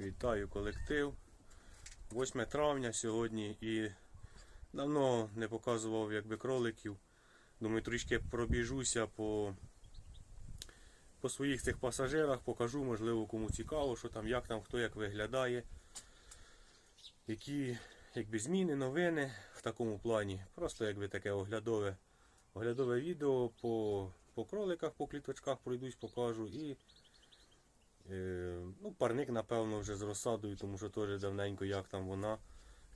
Вітаю колектив. 8 травня сьогодні і давно не показував якби кроликів. Думаю, трішки пробіжуся по, по своїх цих пасажирах, покажу, можливо, кому цікаво, що там, як там, хто як виглядає. Які якби, зміни, новини в такому плані. Просто якби таке оглядове, оглядове відео по, по кроликах, по кліточках пройдусь, покажу. І ну, парник, напевно, вже з розсадою, тому що теж давненько як там вона.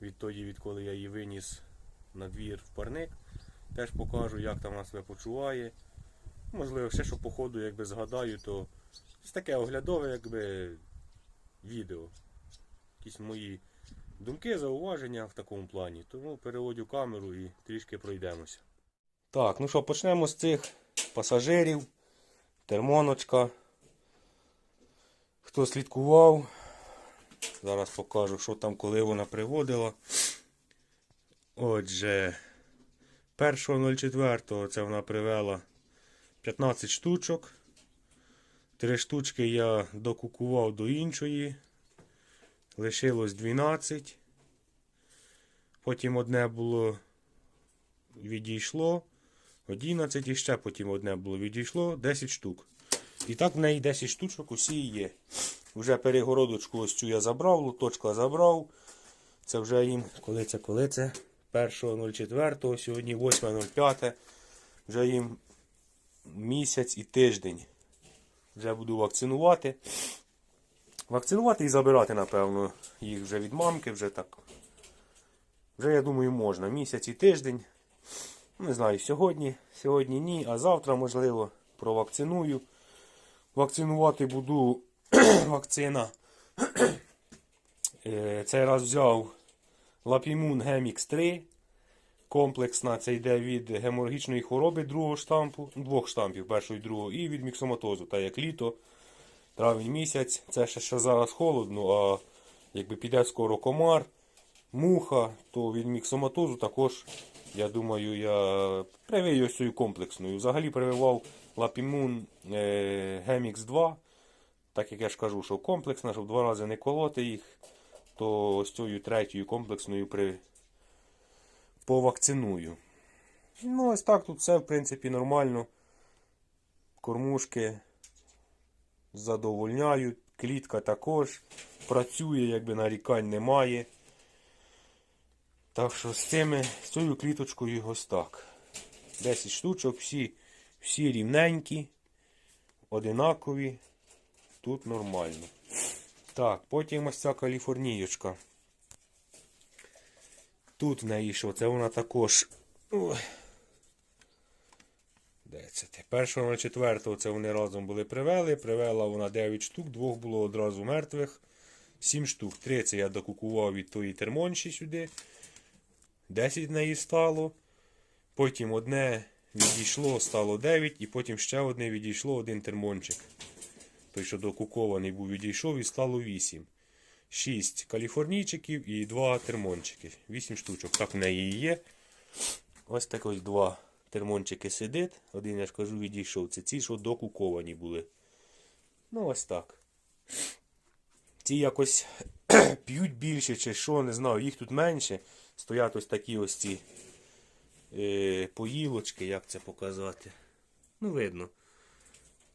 Відтоді, відколи я її виніс на двір в парник. Теж покажу, як там вона себе почуває. Можливо, ще що по ходу якби згадаю, то це таке оглядове якби, відео. Якісь мої думки, зауваження в такому плані. Тому переводю камеру і трішки пройдемося. Так, ну що, почнемо з цих пасажирів. Термоночка. Хто слідкував, зараз покажу, що там, коли вона приводила. Отже, 1.04 це вона привела 15 штучок. Три штучки я докукував до іншої. Лишилось 12. Потім одне було відійшло. 11 і ще потім одне було відійшло 10 штук. І так в неї 10 штучок усі є. Вже перегородочку ось цю я забрав, лоточка забрав. Це вже їм, коли це, коли це? 1.04, сьогодні 8.05. Вже їм місяць і тиждень. Вже буду вакцинувати. Вакцинувати і забирати, напевно, їх вже від мамки, вже так. Вже, я думаю, можна. Місяць і тиждень. Не знаю, сьогодні, сьогодні ні, а завтра, можливо, провакциную. Вакцинувати буду вакцина. Е, Цей раз взяв Лапімун Гемікс 3. Комплексна, це йде від геморагічної хвороби другого штампу, двох штампів, першого і другого, і від міксоматозу, так як літо, травень місяць. Це ще, ще зараз холодно, а якби піде скоро комар, муха, то від міксоматозу також, я думаю, я привив ось цією комплексною. Взагалі прививав Лапімун е, Гемікс 2. Так як я ж кажу, що комплексна, щоб два рази не колоти їх, то ось цією третьою комплексною при... повакциную. Ну, ось так тут все, в принципі, нормально. Кормушки задовольняють, клітка також працює, якби нарікань немає. Так що з цими, з цією кліточкою ось так. 10 штучок, всі, всі рівненькі, одинакові. Тут нормально. Так, потім ось ця каліфорнієчка. Тут в неї що? Це вона також. Де це ти? Першого на четвертого це вони разом були привели. Привела вона 9 штук, двох було одразу мертвих. 7 штук. 3 це я докукував від тої термонші сюди. 10 в неї стало. Потім одне відійшло, стало 9, і потім ще одне відійшло один термончик. Той, що докукований був, відійшов і стало 8. 6 каліфорнійчиків і 2 термончики. 8 штучок. Так в неї є. Ось так ось два термончики сидить. Один, я ж кажу, відійшов. Це ці, що докуковані були. Ну, ось так. Ці якось п'ють більше чи що, не знаю, їх тут менше. Стоять ось такі ось ці е, поїлочки, як це показати. Ну, видно.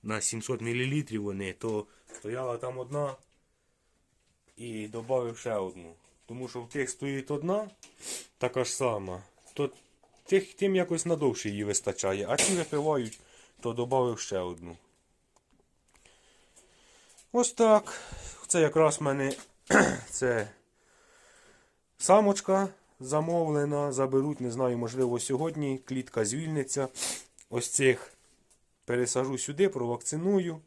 На 700 мл вони, то стояла там одна і додав ще одну. Тому що в тих стоїть одна, така ж сама, то тих, тим якось надовше її вистачає, а ті випивають, то додав ще одну. Ось так. Це якраз в мене це самочка замовлена. Заберуть, не знаю, можливо, сьогодні. Клітка звільниться. Ось цих пересажу сюди, провакциную.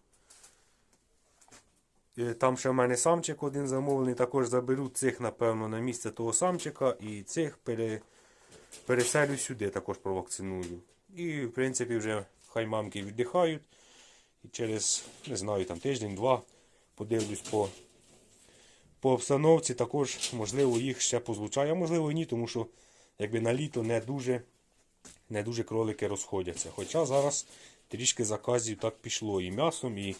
Е, Там ще в мене самчик один замовлений. Також заберу цих, напевно, на місце того самчика і цих пере, переселю сюди, також провакциную. І, в принципі, вже хай мамки віддихають. І через, не знаю, там тиждень-два подивлюсь по, по обстановці. Також, можливо, їх ще позлучаю, а можливо і ні, тому що якби на літо не дуже, не дуже кролики розходяться. Хоча зараз трішки заказів так пішло і м'ясом, і,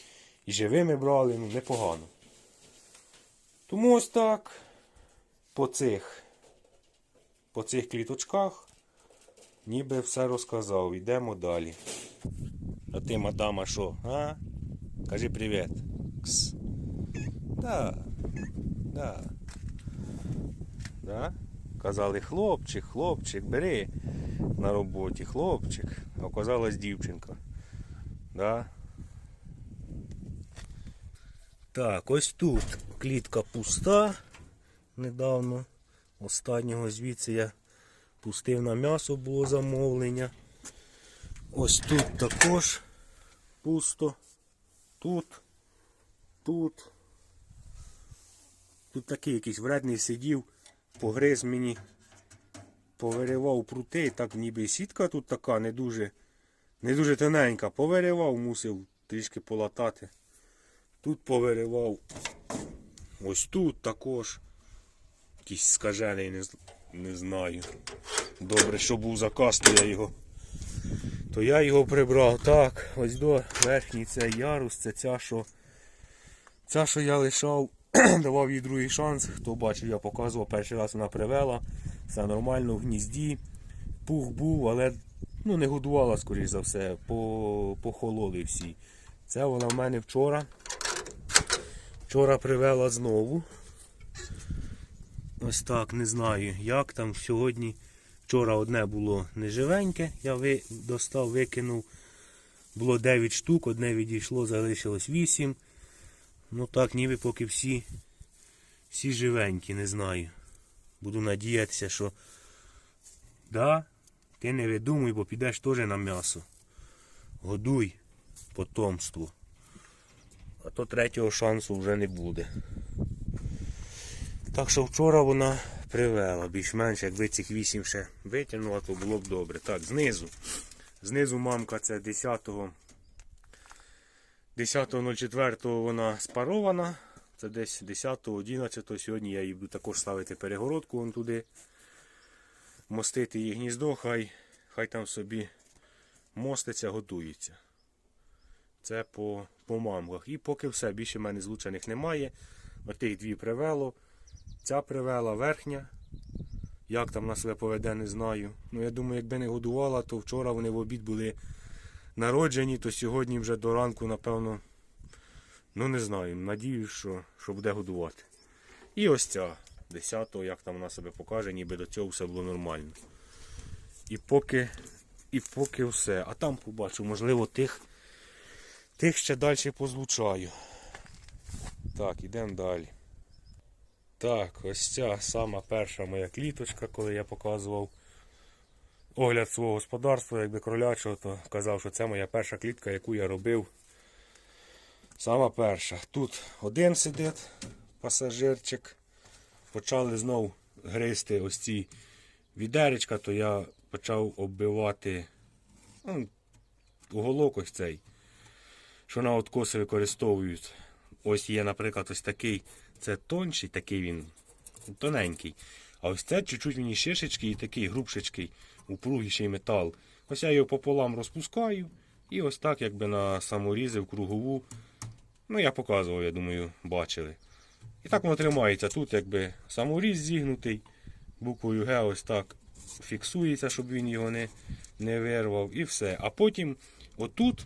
і живими брали, ну непогано. Тому ось так. По цих, по цих кліточках ніби все розказав. Йдемо далі. А ти, мадама, що? А? Кажи привіт. Кс. Да. Да. Да? Казали, хлопчик, хлопчик, бери на роботі, хлопчик. Оказалась дівчинка. Да? Так, ось тут клітка пуста. Недавно. Останнього звідси я пустив на м'ясо було замовлення. Ось тут також пусто. Тут, тут. Тут такий якийсь вредний сидів, погриз мені, повиривав прути, так ніби сітка тут така не дуже, не дуже тоненька. Повиривав, мусив трішки полатати. Тут повиривав. Ось тут також. Якийсь скажений, не, не знаю. Добре, що був заказ, то я його. То я його прибрав. Так, ось до верхній цей ярус, це ця, що. Ця, що я лишав, давав їй другий шанс. Хто бачив, я показував, перший раз вона привела. Все нормально в гнізді. Пух був, але ну, не годувала, скоріш за все, по, похололи всі. Це вона в мене вчора. Вчора привела знову. Ось так, не знаю, як там сьогодні. Вчора одне було неживеньке, я ви, достав, викинув. Було 9 штук, одне відійшло, залишилось 8. Ну так, ніби поки всі, всі живенькі, не знаю. Буду надіятися, що да, ти не видумуй, бо підеш теж на м'ясо. Годуй потомство. А то третього шансу вже не буде. Так що вчора вона привела більш-менш, якби цих 8 ще витягнула, то було б добре. Так, знизу. Знизу мамка це 10-го. 10.04 вона спарована. Це десь 10-11 сьогодні я їй буду також ставити перегородку вон туди. Мостити її гніздо, хай, хай там собі моститься, готується. Це по, по мамках. І поки все, більше в мене злучених немає. Отих дві привело. Ця привела верхня. Як там вона себе поведе, не знаю. Ну я думаю, якби не годувала, то вчора вони в обід були народжені, то сьогодні вже до ранку, напевно, ну не знаю. Надіюсь, що, що буде годувати. І ось ця 10-го, як там вона себе покаже, ніби до цього все було нормально. І поки, і поки все. А там побачу, можливо, тих, тих ще далі позлучаю. Так, ідемо далі. Так, ось ця сама перша моя кліточка, коли я показував огляд свого господарства, якби кролячого, то казав, що це моя перша клітка, яку я робив. Сама перша. Тут один сидить, пасажирчик. Почали знов гризти ось ці відеречка, то я почав оббивати ну, уголок ось цей, що на откоси використовують. Ось є, наприклад, ось такий. Це тонший, такий він тоненький. А ось це чуть-чуть він шишечки і такий грубшечкий, упругіший метал. Ось я його пополам розпускаю. І ось так, якби на саморізи в кругову. Ну, я показував, я думаю, бачили. І так воно тримається. Тут якби саморіз зігнутий, буквою Г ось так фіксується, щоб він його не, не вирвав. І все. А потім отут,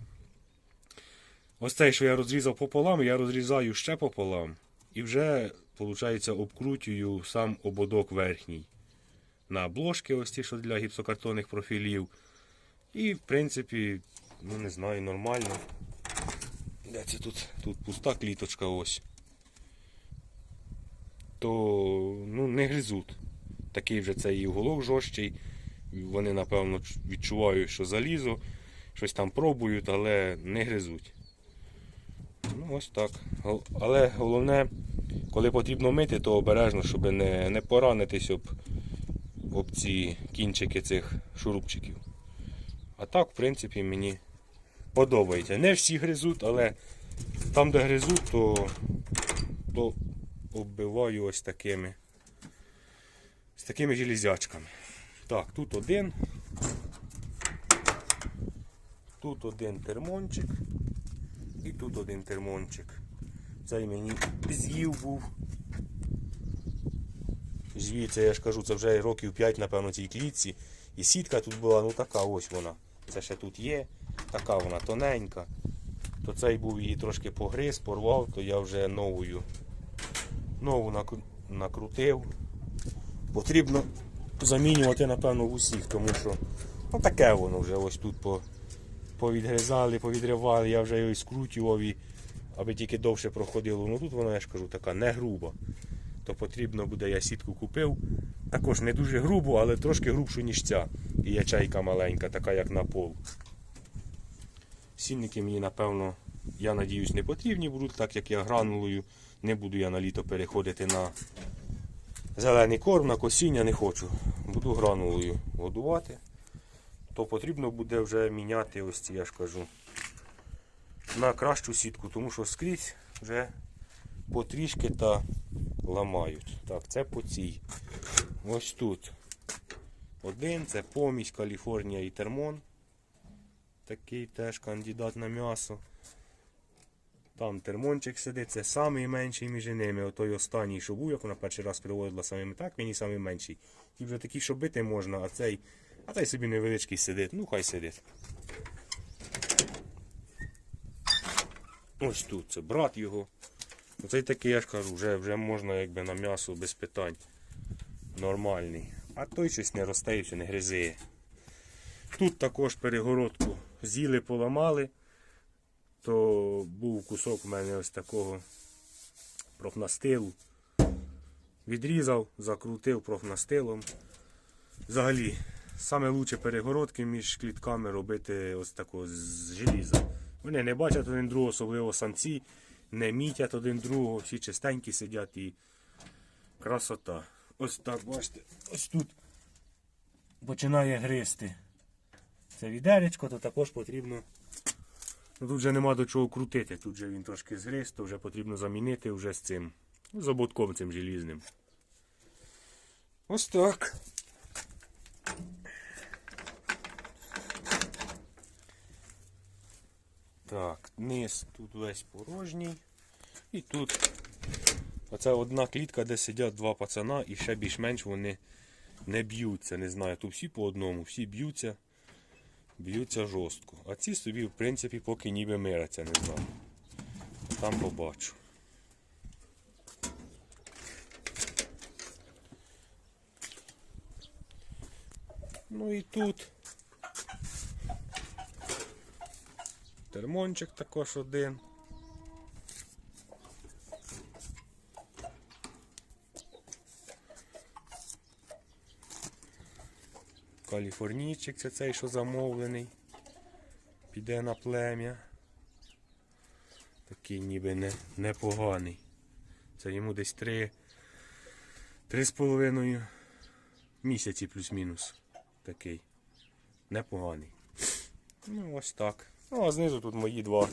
ось цей, що я розрізав пополам, я розрізаю ще пополам. І вже, виходить, обкрутюю сам ободок верхній. На обложки, ось ті, що для гіпсокартонних профілів. І, в принципі, ну не знаю, нормально. Де це тут? Тут пуста кліточка ось. То ну, не гризуть. Такий вже цей уголок жорсткий. Вони, напевно, відчувають, що залізо, щось там пробують, але не гризуть. Ну, ось так. Але головне, коли потрібно мити, то обережно, щоб не, не поранитись об, об ці кінчики цих шурупчиків. А так, в принципі, мені подобається. Не всі гризуть, але там, де гризуть, то, то оббиваю ось такими. З такими железячками. Так, тут один. Тут один термончик. І тут один термончик. Цей мені з'їв був. Звідси, я ж кажу, це вже років 5, напевно, цій клітці. І сітка тут була, ну така ось вона. Це ще тут є. Така вона тоненька. То цей був її трошки погриз, порвав, то я вже новою нову накрутив. Потрібно замінювати, напевно, в усіх, тому що ну, таке воно вже ось тут по, повідгризали, повідривали, я вже його і, аби тільки довше проходило. Ну тут вона, я ж кажу, така не груба. То потрібно буде, я сітку купив. Також не дуже грубу, але трошки грубшу, ніж ця. І ячейка маленька, така як на пол. Сінники мені, напевно, я надіюсь, не потрібні будуть, так як я гранулою. Не буду я на літо переходити на зелений корм, на косіння не хочу. Буду гранулою годувати. То потрібно буде вже міняти ось ці, я ж кажу, на кращу сітку, тому що скрізь вже потрішки та ламають. Так, це по цій. Ось тут. Один, це помість Каліфорнія і Термон. Такий теж кандидат на м'ясо. Там термончик сидить, це самий менший між ними. Отой останній, що був, як вона перший раз приводила самим так, він і самий. Ті вже такі, що бити можна, а цей, а цей собі невеличкий сидить. Ну хай сидить. Ось тут це брат його. Оцей такий, я ж кажу, вже, вже можна якби на м'ясо без питань. Нормальний. А той щось не все не гризиє. Тут також перегородку з'їли, поламали. То був кусок у мене ось такого профнастилу. Відрізав, закрутив профнастилом. Взагалі, саме лучше перегородки між клітками робити ось такого з желіза. Вони не бачать один другого, особливо самці, не мітять один другого, всі чистенькі сидять і красота. Ось так, бачите, ось тут починає гризти. Це відеречко, то також потрібно. Ну, тут вже нема до чого крутити. Тут вже він трошки згриз, то вже потрібно замінити вже з цим. ну, З ободком цим желізним. Ось так. Так, низ тут весь порожній. І тут оце одна клітка, де сидять два пацана, і ще більш-менш вони не б'ються. Не знаю, тут всі по одному, всі б'ються, б'ються жорстко. А ці собі, в принципі, поки ніби миряться, не знаю. Там побачу. Ну і тут. Термончик також один. Каліфорнійчик це цей, що замовлений. Піде на плем'я. Такий ніби не, непоганий. Це йому десь три, три з половиною місяці плюс-мінус. Такий. Непоганий. Ну ось так. Ну а знизу тут мої два,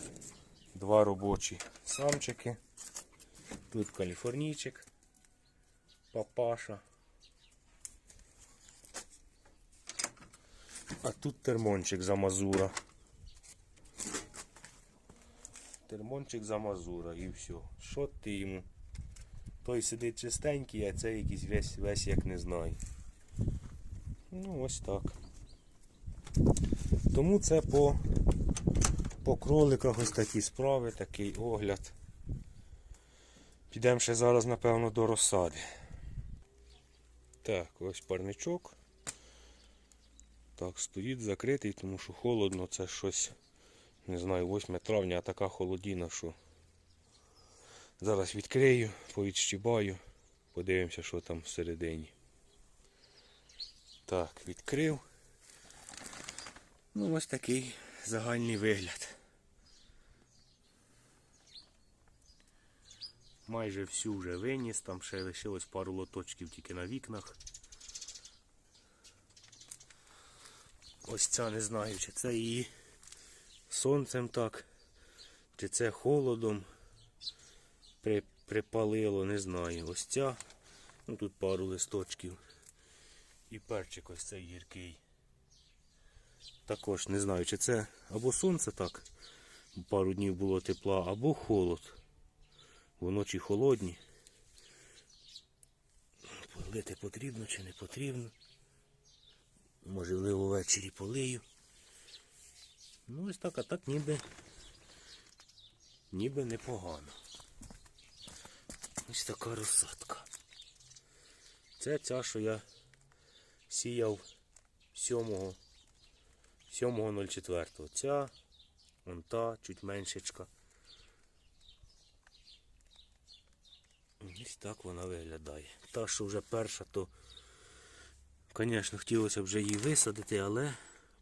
два робочі самчики. Тут каліфорнійчик. Папаша. А тут термончик за мазура. Термончик за мазура і все. Що ти йому? Той сидить чистенький, а цей якийсь весь, весь як не знаю. Ну ось так. Тому це по, по кроликах ось такі справи, такий огляд. Підемо ще зараз, напевно, до розсади. Так, ось парничок. Так, стоїть закритий, тому що холодно, це щось, не знаю, 8 травня, а така холодіна, що зараз відкрию, повідщібаю, подивимося, що там всередині. Так, відкрив. Ну, ось такий загальний вигляд. Майже всю вже виніс, там ще лишилось пару лоточків тільки на вікнах. Ось ця не знаю, чи це її сонцем так, чи це холодом при, припалило, не знаю. Ось ця. Ну тут пару листочків. І перчик ось цей гіркий. Також не знаю, чи це або сонце так, пару днів було тепла, або холод. Бо ночі холодні. полити потрібно чи не потрібно. Можливо, ввечері полию. Ну ось так, а так ніби. Ніби непогано. Ось така розсадка. Це ця, що я сіяв 7 7.04. Ця, вон та, чуть меншечка. Ось так вона виглядає. Та, що вже перша, то, звісно, хотілося б вже її висадити, але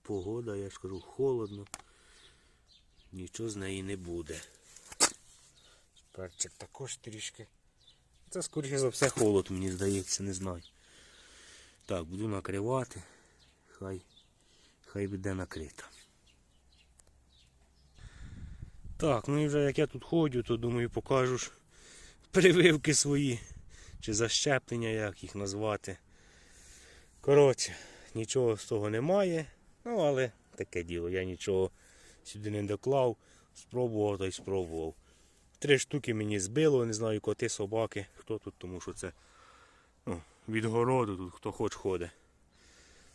погода, я ж кажу, холодно. Нічого з неї не буде. Перчик також трішки. Це, скоріше за все, холод, мені здається, не знаю. Так, буду накривати. Хай, хай буде накрита. Так, ну і вже як я тут ходжу, то думаю покажу ж прививки свої. Чи защеплення, як їх назвати. Коротше, нічого з того немає. Ну, але таке діло. Я нічого сюди не доклав. Спробував та й спробував. Три штуки мені збило, не знаю, коти, собаки, хто тут, тому що це ну, від городу тут хто хоч ходить.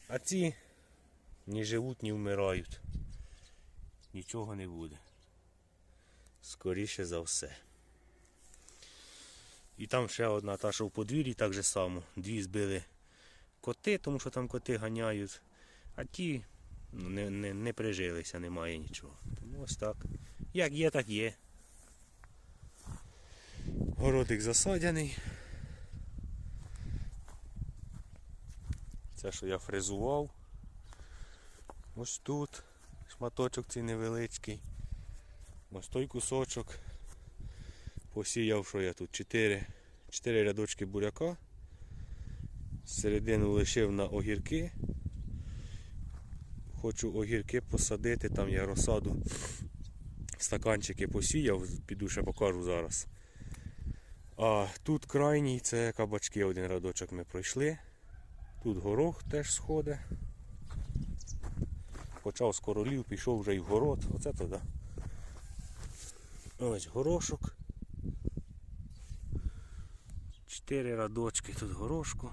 А ці ні живуть, ні вмирають. Нічого не буде. Скоріше за все. І там ще одна та, що в подвір'ї так же само. Дві збили коти, тому що там коти ганяють. А ті ну, не, не, не прижилися, немає нічого. Тому ось так. Як є, так є. Городик засадяний. Це, що я фрезував. Ось тут шматочок цей невеличкий. Ось той кусочок. Посіяв, що я тут? 4, 4 рядочки буряка. Середину лишив на огірки. Хочу огірки посадити, там я розсаду. Стаканчики посіяв, піду ще покажу зараз. А тут крайній це кабачки, один рядочок ми пройшли. Тут горох теж сходить. Почав з королів, пішов вже і в город. Оце туди. Ось горошок. Чотири радочки тут горошку.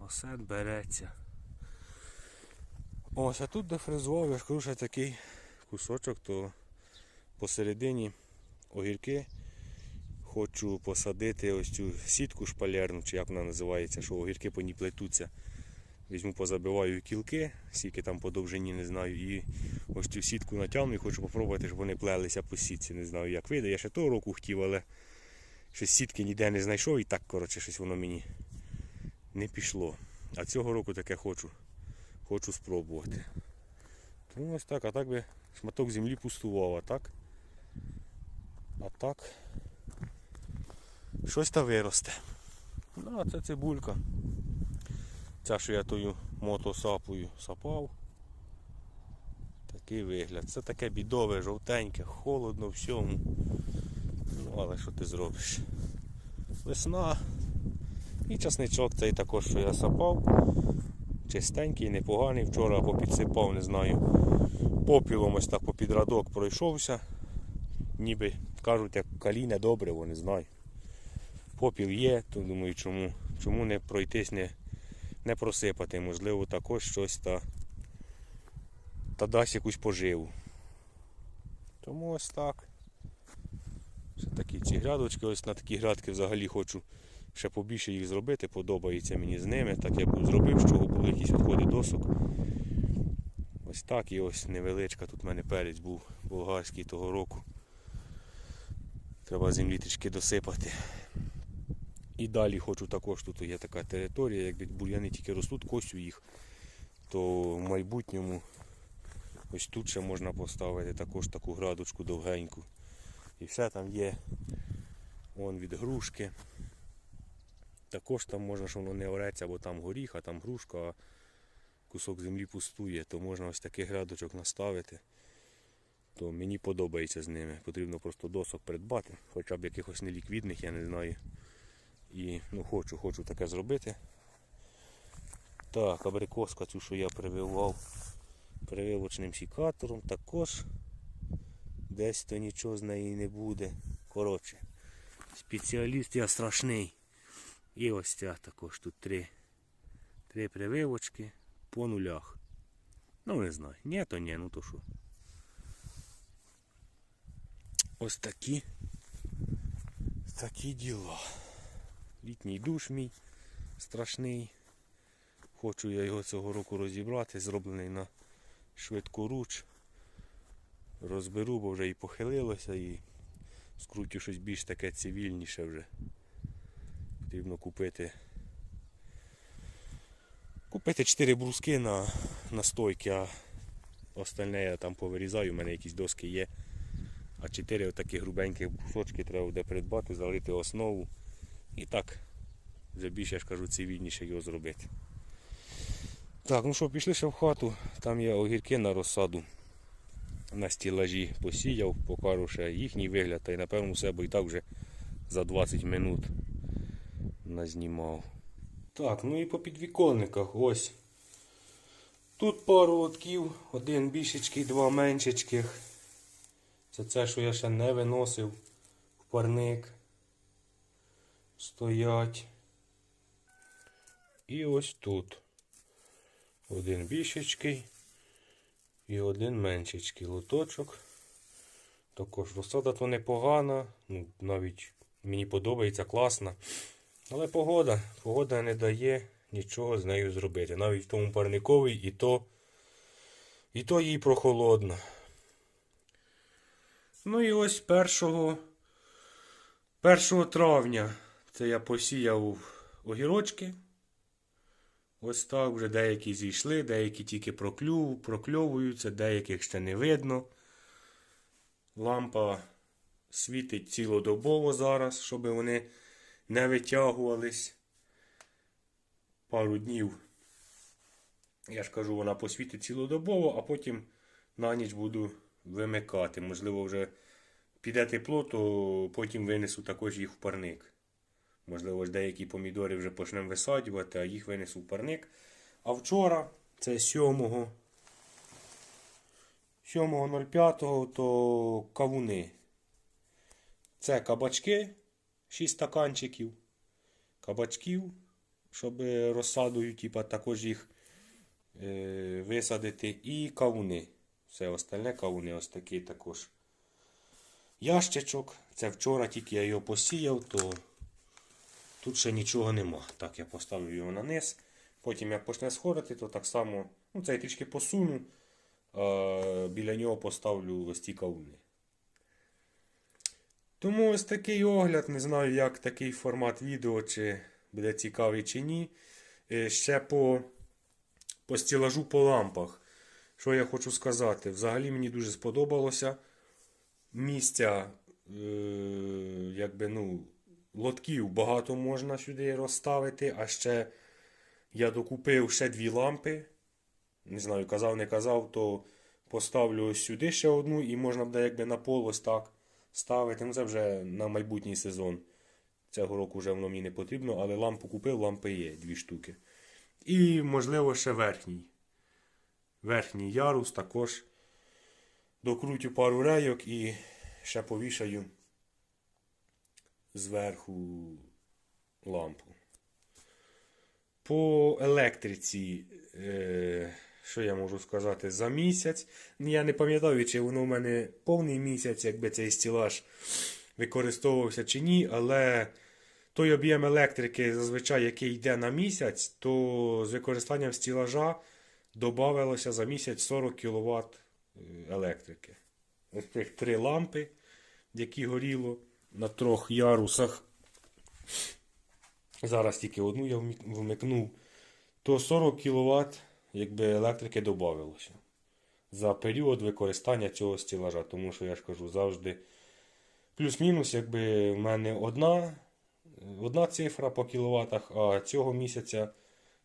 Осет береться. Ось, а тут де фрезував, я ж що такий кусочок, то посередині огірки. Хочу посадити ось цю сітку шпалерну, чи як вона називається, що огірки по ній плетуться. Візьму, позабиваю кілки, скільки там по довжині, не знаю. І ось цю сітку натягну і хочу спробувати, щоб вони плелися по сітці. Не знаю, як вийде. Я ще того року хотів, але щось сітки ніде не знайшов і так, коротше, щось воно мені не пішло. А цього року таке хочу. Хочу спробувати. Тому ось так, а так би шматок землі пустував, а так. А так. Щось та виросте. Ну, а це цибулька. Ця, що я тою мотосапою сапав. Такий вигляд. Це таке бідове, жовтеньке, холодно всьому. Але що ти зробиш? Весна. І часничок цей також, що я сапав. Чистенький, непоганий. Вчора попідсипав, не знаю. Попілом ось так попід радок пройшовся. Ніби кажуть, як каліне добре, не знаю. Попіл є, то думаю, чому, чому не пройтись, не, не просипати. Можливо, також щось та, та дасть якусь поживу. Тому ось так. Ще такі ці грядочки, ось на такі грядки взагалі хочу ще побільше їх зробити, подобається мені з ними. Так я зробив, чого були якісь відходи досок. Ось так і ось невеличка. Тут в мене перець був болгарський того року. Треба землі трішки досипати. І далі хочу також, тут є така територія, якби бур'яни тільки ростуть, косю їх, то в майбутньому ось тут ще можна поставити також таку градочку довгеньку. І все там є вон від грушки. Також там можна, що воно не ореться, бо там горіх, а там грушка, а кусок землі пустує, то можна ось таких грядочок наставити. То мені подобається з ними. Потрібно просто досок придбати, хоча б якихось неліквідних, я не знаю. І ну, хочу, хочу таке зробити. Так, абрикоска цю, що я прививав прививочним сікатором, також десь то нічого з неї не буде. Коротше, спеціаліст я страшний. І ось ця також тут три, три прививочки по нулях. Ну не знаю. Ні, то ні, ну то що. Ось такі. Такі діла. Літній душ мій страшний. Хочу я його цього року розібрати, зроблений на швидку руч. Розберу, бо вже і похилилося, і скрутю щось більш таке цивільніше вже. Потрібно купити. Купити 4 бруски на, на стойки, а остальне я там повирізаю, у мене якісь доски є. А 4 отакі грубеньких брусочки треба буде придбати, залити основу. І так, вже більше я ж кажу, цивільніше його зробити. Так, ну що, пішли ще в хату, там є огірки на розсаду. На стілажі посіяв, покажу ще їхній вигляд, та й напевно у себе і так вже за 20 минут назнімав. Так, ну і по підвіконниках ось. Тут пару лотків, один більшечкий, два меншечких. Це це, що я ще не виносив в парник. Стоять. І ось тут. Один більшечкий і один меншечкий лоточок. Також розсада то непогана, ну, навіть мені подобається класна. Але погода, погода не дає нічого з нею зробити. Навіть в тому парниковій і то, і то їй прохолодно. Ну і ось 1, 1 травня це я посіяв огірочки. Ось так вже деякі зійшли, деякі тільки проклю, прокльовуються, деяких ще не видно. Лампа світить цілодобово зараз, щоб вони не витягувались. Пару днів. Я ж кажу, вона посвітить цілодобово, а потім на ніч буду вимикати. Можливо, вже піде тепло, то потім винесу також їх в парник. Можливо, ж деякі помідори вже почнемо висаджувати, а їх винесу в парник. А вчора, це 7 7.05, то кавуни. Це кабачки, 6 стаканчиків. Кабачків, щоб розсадою, типа, також їх е, висадити. І кавуни. Все остальне кавуни ось такі також. Ящичок. Це вчора тільки я його посіяв, то тут ще нічого нема. Так, я поставлю його на низ. Потім як почне сходити, то так само, ну це трішки посуну. А біля нього поставлю ось ті кавуни. Тому ось такий огляд. Не знаю, як такий формат відео, чи буде цікавий чи ні. Е, Ще по, по стілажу по лампах. Що я хочу сказати? Взагалі мені дуже сподобалося. Місця, е, якби, ну, лотків багато можна сюди розставити, а ще я докупив ще дві лампи. Не знаю, казав, не казав, то поставлю сюди ще одну і можна буде якби на пол так ставити. Ну це вже на майбутній сезон. Цього року вже воно мені не потрібно, але лампу купив, лампи є, дві штуки. І, можливо, ще верхній. Верхній ярус також докрутю пару рейок і ще повішаю зверху лампу. По електриці, е, що я можу сказати, за місяць. Я не пам'ятаю, чи воно в мене повний місяць, якби цей стілаж використовувався чи ні, але той об'єм електрики, зазвичай, який йде на місяць, то з використанням стілажа додавалося за місяць 40 кВт електрики. Ось тих три лампи, які горіло на трьох ярусах. Зараз тільки одну я вмикнув, то 40 кВт якби електрики додавалося за період використання цього стілажа. Тому що я ж кажу завжди плюс-мінус, якби в мене одна, одна цифра по кіловатах, а цього місяця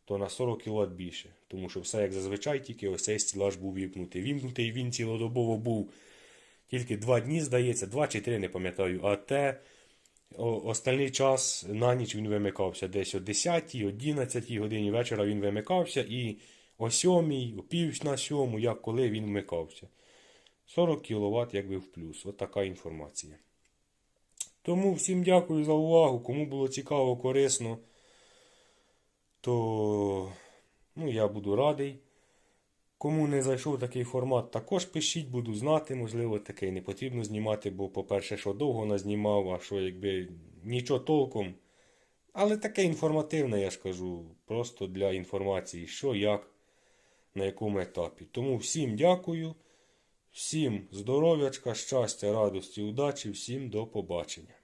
то на 40 кВт більше. Тому що все як зазвичай, тільки ось цей стілаж був вімкнутий. Вімкнутий він цілодобово був тільки 2 дні, здається, 2 чи 3, не пам'ятаю. А те остальний час на ніч він вимикався. Десь о 10, 11 годині вечора він вимикався і о 7, о пів на 7, як коли він вмикався. 40 кВт якби в плюс. От така інформація. Тому всім дякую за увагу. Кому було цікаво, корисно, то ну, я буду радий. Кому не зайшов такий формат, також пишіть, буду знати. Можливо, такий не потрібно знімати, бо, по-перше, що довго назнімав, а що якби нічого толком. Але таке інформативне, я ж кажу, просто для інформації, що, як, на якому етапі. Тому всім дякую, всім здоров'ячка, щастя, радості, удачі, всім до побачення.